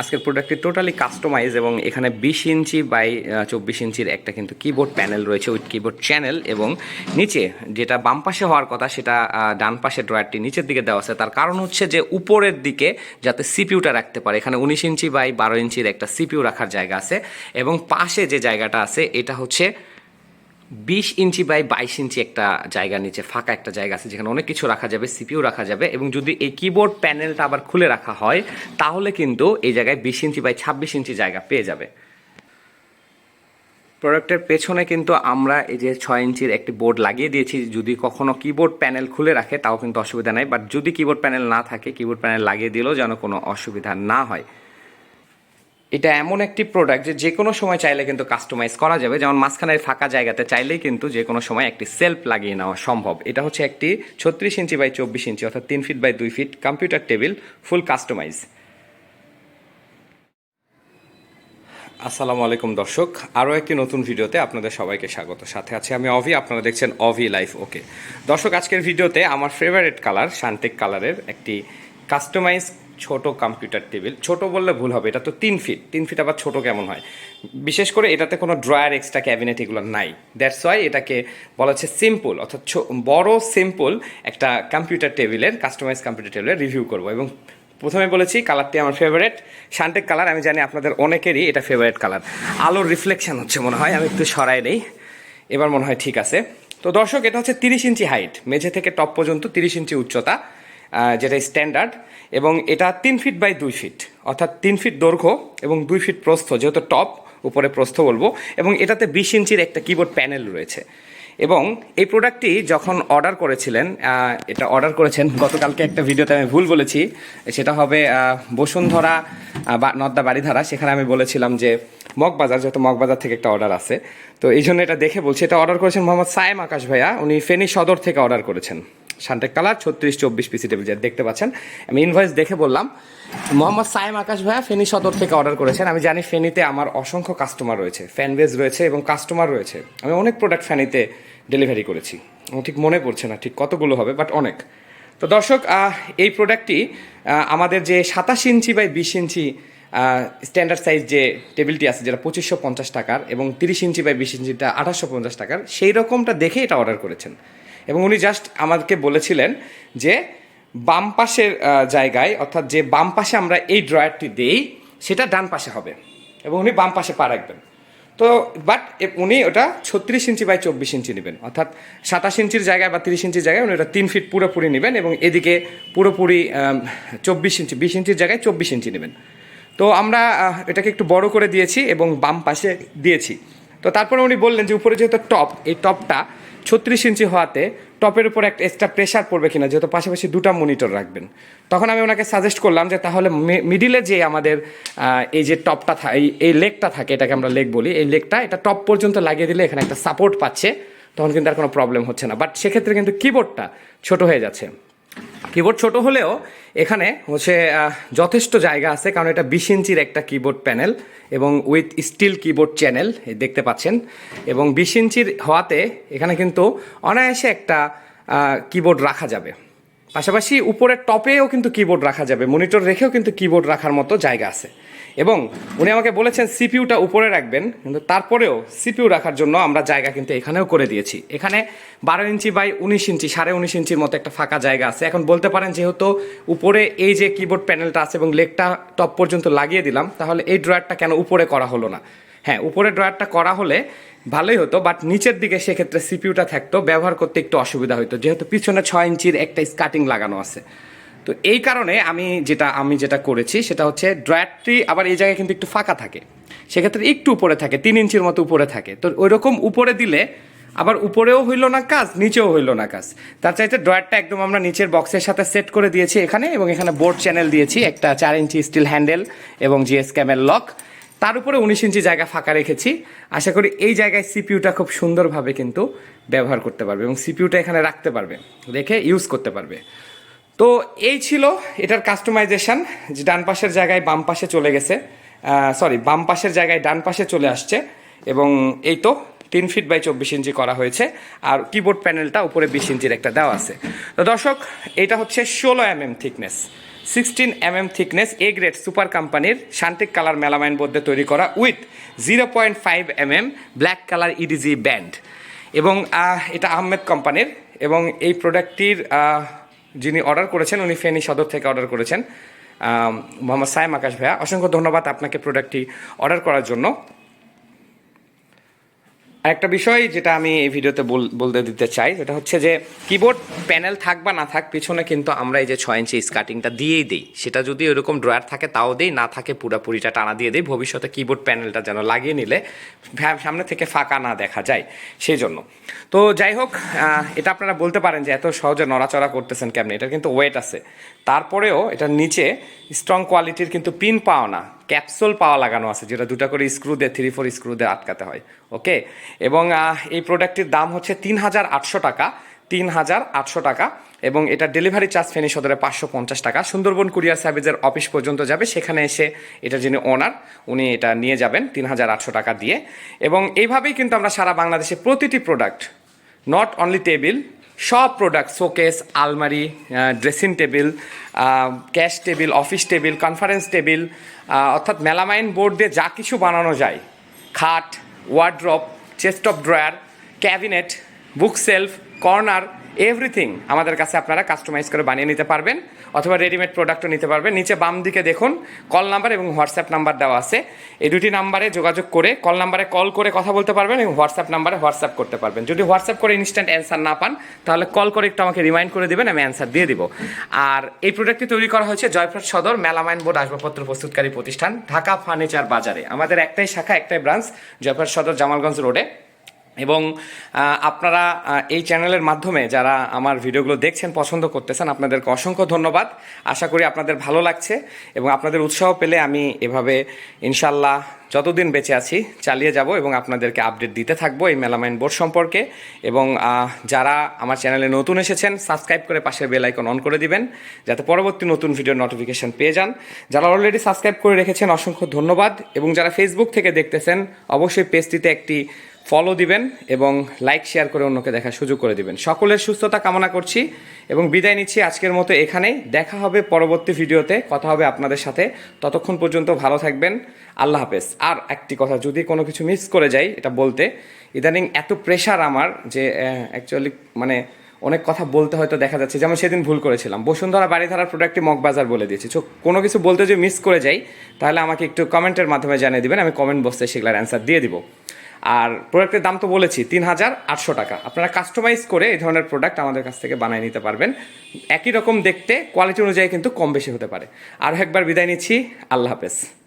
আজকের প্রোডাক্টটি totally customise এবং এখানে বিশ ইঞ্চি বাই চব্বিশ ইঞ্চির একটা কিন্তু কিবোর্ড প্যানেল রয়েছে উইথ কিবোর্ড চ্যানেল এবং নিচে যেটা বাম পাশে হওয়ার কথা সেটা ডান পাশে ড্রয়ারটি নিচের দিকে দেওয়া আছে। তার কারণ হচ্ছে যে উপরের দিকে যাতে সিপিউটা রাখতে পারে। এখানে উনিশ ইঞ্চি বাই বারো ইঞ্চির একটা সিপিউ রাখার জায়গা আছে এবং পাশে যে জায়গাটা আছে, এটা হচ্ছে বিশ ইঞ্চি বাই বাইশ ইঞ্চি একটা জায়গা নিচে, ফাঁকা একটা জায়গা আছে যেখানে অনেক কিছু রাখা যাবে সিপিউ রাখা যাবে এবং যদি এই কিবোর্ড প্যানেলটা আবার খুলে রাখা হয়, তাহলে কিন্তু এই জায়গায় বিশ ইঞ্চি বাই ছাব্বিশ ইঞ্চি জায়গা পেয়ে যাবে। প্রোডাক্টের পেছনে কিন্তু আমরা এই যে ছয় ইঞ্চির একটি বোর্ড লাগিয়ে দিয়েছি, যদি কখনো কিবোর্ড প্যানেল খুলে রাখে, তাও কিন্তু অসুবিধা নাই। বাট যদি কিবোর্ড প্যানেল না থাকে কিবোর্ড প্যানেল লাগিয়ে দিলেও যেন কোনো অসুবিধা না হয়। এটা এমন একটি প্রোডাক্ট যে যে কোনো সময় চাইলে কিন্তু কাস্টমাইজ করা যাবে। যেমন মাঝখানের ফাঁকা জায়গাতে চাইলেই কিন্তু যে কোনো সময় একটি সেলফ লাগিয়ে নেওয়া সম্ভব। এটা হচ্ছে একটি ছত্রিশ ইঞ্চি বাই চব্বিশ ইঞ্চি অর্থাৎ তিন ফিট বাই দুই feet computer table full customize আসসালামু আলাইকুম দর্শক, আরও একটি নতুন ভিডিওতে আপনাদের সবাইকে স্বাগত। সাথে আছে আমি অভি, আপনারা দেখছেন অভি লাইফ ওকে দর্শক, আজকের ভিডিওতে আমার ফেভারিট কালার শান্তিক কালারের একটি কাস্টমাইজ ছোট কম্পিউটার টেবিল ছোট বললে ভুল হবে, এটা তো তিন ফিট তিন ফিট আবার ছোট কেমন হয়? বিশেষ করে এটাতে কোনো ড্রয়ার এক্সট্রা ক্যাবিনেট এগুলো নাই। দ্যাটস ওয়াই এটাকে বলা হচ্ছে সিম্পল অর্থাৎ বড় সিম্পল একটা কম্পিউটার টেবিলের কাস্টমাইজ কম্পিউটার টেবিলের রিভিউ করব। এবং প্রথমে বলেছি কালারটি আমার ফেভারিট শান্টেক কালার আমি জানি আপনাদের অনেকেরই এটা ফেভারিট কালার আলোর রিফ্লেকশান হচ্ছে মনে হয়, আমি একটু সরাই নেই এবার মনে হয় ঠিক আছে। তো দর্শক, এটা হচ্ছে তিরিশ ইঞ্চি হাইট মেঝে থেকে টপ পর্যন্ত তিরিশ ইঞ্চি উচ্চতা। যেটা স্ট্যান্ডার্ড এবং এটা তিন ফিট বাই দুই ফিট অর্থাৎ তিন ফিট দৈর্ঘ্য এবং দুই ফিট প্রস্থ, যেহেতু টপ উপরে প্রস্থ বলব, এবং এটাতে বিশ ইঞ্চির একটা কিবোর্ড প্যানেল রয়েছে। এবং এই প্রোডাক্টটি যখন অর্ডার করেছিলেন এটা অর্ডার করেছেন, গতকালকে একটা ভিডিওতে আমি ভুল বলেছি, সেটা হবে বসুন্ধরা বা নদ্দা বাড়িধারা সেখানে আমি বলেছিলাম যে মগবাজার, যেহেতু মগবাজার থেকে একটা অর্ডার আছে। তো এই জন্য এটা দেখে বলছি, এটা অর্ডার করেছেন মোহাম্মদ সায়েম আকাশ ভাইয়া, উনি ফেনী সদর থেকে অর্ডার করেছেন। শান্টেক কালার, ছত্রিশ, চব্বিশ পিসি টেবিল যেটা দেখতে পাচ্ছেন। আমি ইনভয়েস দেখে বললাম, মোহাম্মদ সাইম আকাশ ভাইয়া ফেনী সদর থেকে অর্ডার করেছেন। আমি জানি ফেনীতে আমার অসংখ্য কাস্টমার রয়েছে ফ্যান বেজ রয়েছে এবং কাস্টমার রয়েছে। আমি অনেক প্রোডাক্ট ফ্যানিতে ডেলিভারি করেছি। ঠিক মনে পড়ছে না ঠিক কতগুলো হবে বাট অনেক। তো দর্শক এই প্রোডাক্টটি আমাদের যে সাতাশ ইঞ্চি বাই বিশ ইঞ্চি স্ট্যান্ডার্ড সাইজ যে টেবিলটি আছে, যেটা পঁচিশশো পঞ্চাশ টাকার এবং তিরিশ ইঞ্চি বাই বিশ ইঞ্চিটা আঠাশশো পঞ্চাশ টাকার, সেই রকমটা দেখে এটা অর্ডার করেছেন। এবং উনি জাস্ট আমাদেরকে বলেছিলেন যে, বাম পাশের জায়গায়, অর্থাৎ যে বাম পাশে আমরা এই ড্রয়ারটি দেই, সেটা ডান পাশে হবে। এবং উনি বাম পাশে পা রাখবেন। তো বাট উনি ওটা ছত্রিশ ইঞ্চি বাই চব্বিশ ইঞ্চি নেবেন। অর্থাৎ সাতাশ ইঞ্চির জায়গায় বা তিরিশ ইঞ্চির জায়গায় উনি ওটা তিন ফিট পুরোপুরি নেবেন এবং এদিকে পুরোপুরি চব্বিশ ইঞ্চি, বিশ ইঞ্চির জায়গায় চব্বিশ ইঞ্চি নেবেন। তো আমরা এটাকে একটু বড় করে দিয়েছি এবং বাম পাশে দিয়েছি। তো তারপরে উনি বললেন যে, উপরে যেহেতু টপ এই টপটা ছত্রিশ ইঞ্চি হওয়াতে টপের উপর একটা এক্সট্রা প্রেশার পড়বে কিনা, যেহেতু পাশাপাশি দুটা মনিটর রাখবেন। তখন আমি ওনাকে সাজেস্ট করলাম যে তাহলে মিডিলে যে আমাদের এই যে টপটা এই লেগটা থাকে, এটাকে আমরা লেগ বলি, এই লেগটা এটা টপ পর্যন্ত লাগিয়ে দিলে এখানে একটা সাপোর্ট পাচ্ছে, তখন কিন্তু আর কোনো প্রবলেম হচ্ছে না। বাট সেক্ষেত্রে কিন্তু কিবোর্ডটা ছোট হয়ে যাচ্ছে। কিবোর্ড ছোট হলেও এখানে হচ্ছে যথেষ্ট জায়গা আছে, কারণ এটা বিশ ইঞ্চির একটা কিবোর্ড প্যানেল এবং উইথ স্টিল কিবোর্ড চ্যানেল দেখতে পাচ্ছেন। এবং বিশ ইঞ্চির হওয়াতে এখানে কিন্তু অনায়াসে একটা কিবোর্ড রাখা যাবে। পাশাপাশি উপরের টপেও কিন্তু কিবোর্ড রাখা যাবে। মনিটর রেখেও কিন্তু কিবোর্ড রাখার মতো জায়গা আছে। এবং উনি আমাকে বলেছেন সিপিউটা উপরে রাখবেন, কিন্তু তারপরেও সিপিউ রাখার জন্য আমরা জায়গা কিন্তু এখানেও করে দিয়েছি। এখানে বারো ইঞ্চি বাই উনিশ ইঞ্চি, সাড়ে উনিশ ইঞ্চির মতো একটা ফাঁকা জায়গা আছে। এখন বলতে পারেন, যেহেতু উপরে এই যে কিবোর্ড প্যানেলটা আছে এবং লেগটা টপ পর্যন্ত লাগিয়ে দিলাম, তাহলে এই ড্রয়ারটা কেন উপরে করা হলো না? হ্যাঁ উপরে ড্রয়ারটা করা হলে ভালোই হতো বাট নিচের দিকে সেক্ষেত্রে সিপিউটা থাকতো, ব্যবহার করতে একটু অসুবিধা হতো যেহেতু পিছনে ছয় ইঞ্চির একটা স্কার্টিং লাগানো আছে। তো এই কারণে আমি যেটা আমি যেটা করেছি সেটা হচ্ছে ড্রয়ারটি আবার এই জায়গায় কিন্তু একটু ফাঁকা থাকে। সেক্ষেত্রে একটু উপরে থাকে, তিন ইঞ্চির মতো উপরে থাকে। তো ওই রকম উপরে দিলে আবার উপরেও হইল না কাজ, নিচেও হইল না কাজ। তার চাইতে ড্রয়ারটা একদম আমরা নিচের বক্সের সাথে সেট করে দিয়েছি এখানে এবং এখানে বোর্ড চ্যানেল দিয়েছি, একটা চার ইঞ্চি স্টিল হ্যান্ডেল এবং জিএস ক্যামেল লক। তার উপরে উনিশ ইঞ্চি জায়গা ফাঁকা রেখেছি। আশা করি এই জায়গায় সিপিউটা খুব সুন্দরভাবে কিন্তু ব্যবহার করতে পারবে এবং সিপিউটা এখানে রাখতে পারবে, রেখে ইউজ করতে পারবে। তো এই ছিল এটার কাস্টমাইজেশন যে ডান পাশের জায়গায় বাম পাশে চলে গেছে সরি বাম পাশের জায়গায় ডান পাশে চলে আসছে, এবং এই তো তিন ফিট বাই চব্বিশ ইঞ্চি করা হয়েছে, আর কিবোর্ড প্যানেলটা উপরে বিশ ইঞ্চির একটা দেওয়া আছে। তো দর্শক, এটা হচ্ছে ষোলো M M thickness sixteen M M thickness A grade super কোম্পানির শান্তিক কালার মেলামাইন বোর্ডে তৈরি করা with zero point five M M black colour edge band এবং এটা আহমেদ কোম্পানির এবং এই প্রোডাক্টটির যিনি অর্ডার করেছেন, উনি ফেনী সদর থেকে অর্ডার করেছেন। মোহাম্মদ সায়েম আকাশ ভাইয়া, অসংখ্য ধন্যবাদ আপনাকে প্রোডাক্টটি অর্ডার করার জন্য। আরেকটা বিষয় যেটা আমি এই ভিডিওতে বল- বলতে দিতে চাই, সেটা হচ্ছে যে কিবোর্ড প্যানেল থাক বা না থাক, পিছনে কিন্তু আমরা এই যে ছয় ইঞ্চি স্কার্টিংটা দিয়েই দিই। সেটা যদি এরকম ড্রয়ার থাকে, তাও দিই, না থাকে পুরাপুরিটা টানা দিয়ে দিই। ভবিষ্যতে কিবোর্ড প্যানেলটা যেন লাগিয়ে নিলে সামনে থেকে ফাঁকা না দেখা যায়, সেই জন্য। তো যাই হোক এটা আপনারা বলতে পারেন যে এত সহজে নড়াচড়া করতেছেন কেমনি? এটা কিন্তু ওয়েট আছে। তারপরেও এটার নিচে স্ট্রং কোয়ালিটির কিন্তু পিন পাওয়া না ক্যাপসুল পাওয়া লাগানো আছে, যেটা দুটা করে স্ক্রু দিয়ে থ্রি ফোর স্ক্রু দিয়ে আটকাতে হয় ওকে এবং এই প্রোডাক্টটির দাম হচ্ছে তিন হাজার আটশো টাকা তিন হাজার আটশো টাকা, এবং এটা ডেলিভারি চার্জ ফেনী সদরে পাঁচশো পঞ্চাশ টাকা। সুন্দরবন কুরিয়ার সার্ভিসের অফিস পর্যন্ত যাবে, সেখানে এসে এটা যিনি ওনার উনি এটা নিয়ে যাবেন তিন হাজার আটশো টাকা দিয়ে। এবং এইভাবেই কিন্তু আমরা সারা বাংলাদেশে প্রতিটি প্রোডাক্ট নট অনলি টেবিল সব প্রোডাক্ট শোকেস আলমারি dressing table cash table office table conference table অর্থাৎ মেলামাইন বোর্ড দিয়ে যা কিছু বানানো যায়। খাট wardrobe chest of drawer cabinet book shelf corner everything আমাদের কাছে আপনারা কাস্টমাইজ করে বানিয়ে নিতে পারবেন, অথবা রেডিমেড প্রোডাক্টও নিতে পারবেন। নিচে বাম দিকে দেখুন, কল নাম্বার এবং হোয়াটসঅ্যাপ নাম্বার দেওয়া আছে। এই দুটি নাম্বারে যোগাযোগ করে, কল নাম্বারে কল করে কথা বলতে পারবেন এবং হোয়াটসঅ্যাপ নাম্বারে হোয়াটসঅ্যাপ করতে পারবেন। যদি হোয়াটসঅ্যাপ করে ইনস্ট্যান্ট অ্যান্সার না পান, তাহলে কল করে একটু আমাকে রিমাইন্ড করে দেবেন, আমি অ্যান্সার দিয়ে দিব। আর এই প্রোডাক্টটি তৈরি করা হয়েছে জয়পুর সদর, মেলামাইন বোর্ড আসবাবপত্র প্রস্তুতকারী প্রতিষ্ঠান, ঢাকা ফার্নিচার বাজারে। আমাদের একটাই শাখা, একটাই ব্রাঞ্চ জয়পুর সদর, জামালগঞ্জ রোডে। এবং আপনারা এই চ্যানেলের মাধ্যমে যারা আমার ভিডিওগুলো দেখছেন, পছন্দ করতেছেন, আপনাদেরকে অসংখ্য ধন্যবাদ। আশা করি আপনাদের ভালো লাগছে এবং আপনাদের উৎসাহ পেলে আমি এভাবে ইনশাল্লাহ যতদিন বেঁচে আছি চালিয়ে যাব এবং আপনাদেরকে আপডেট দিতে থাকব এই মেলামাইন বোর্ড সম্পর্কে। এবং যারা আমার চ্যানেলে নতুন এসেছেন, সাবস্ক্রাইব করে পাশের বেল আইকন অন করে দিবেন, যাতে পরবর্তী নতুন ভিডিও নোটিফিকেশন পেয়ে যান। যারা অলরেডি সাবস্ক্রাইব করে রেখেছেন, অসংখ্য ধন্যবাদ। এবং যারা ফেসবুক থেকে দেখতেছেন, অবশ্যই পেজটিতে একটি ফলো দিবেন এবং লাইক শেয়ার করে অন্যকে দেখার সুযোগ করে দিবেন। সকলের সুস্থতা কামনা করছি এবং বিদায় নিচ্ছি আজকের মতো এখানেই। দেখা হবে পরবর্তী ভিডিওতে। কথা হবে আপনাদের সাথে। ততক্ষণ পর্যন্ত ভালো থাকবেন। আল্লাহ হাফেজ। আর একটি কথা, যদি কোনো কিছু মিস করে যাই, এটা বলতে, ইদানিং এত প্রেশার আমার যে অ্যাকচুয়ালি মানে অনেক কথা বলতে হয়তো দেখা যাচ্ছে। যেমন সেদিন ভুল করেছিলাম। বসুন্ধরা বাড়িধারার প্রোডাক্টটি মগবাজার বলে দিয়েছি। তো কোনো কিছু বলতে যদি মিস করে যাই, তাহলে আমাকে একটু কমেন্টের মাধ্যমে জানিয়ে দিবেন। আমি কমেন্ট বক্সে সেগুলোর অ্যান্সার দিয়ে দিব। আর প্রোডাক্টের দাম তো বলেছি তিন হাজার আটশো টাকা। আপনারা কাস্টমাইজ করে এই ধরনের প্রোডাক্ট আমাদের কাছ থেকে বানিয়ে নিতে পারবেন। একই রকম দেখতে কোয়ালিটি অনুযায়ী কিন্তু কম বেশি হতে পারে। আর একবার বিদায় নিচ্ছি, আল্লাহ হাফেজ।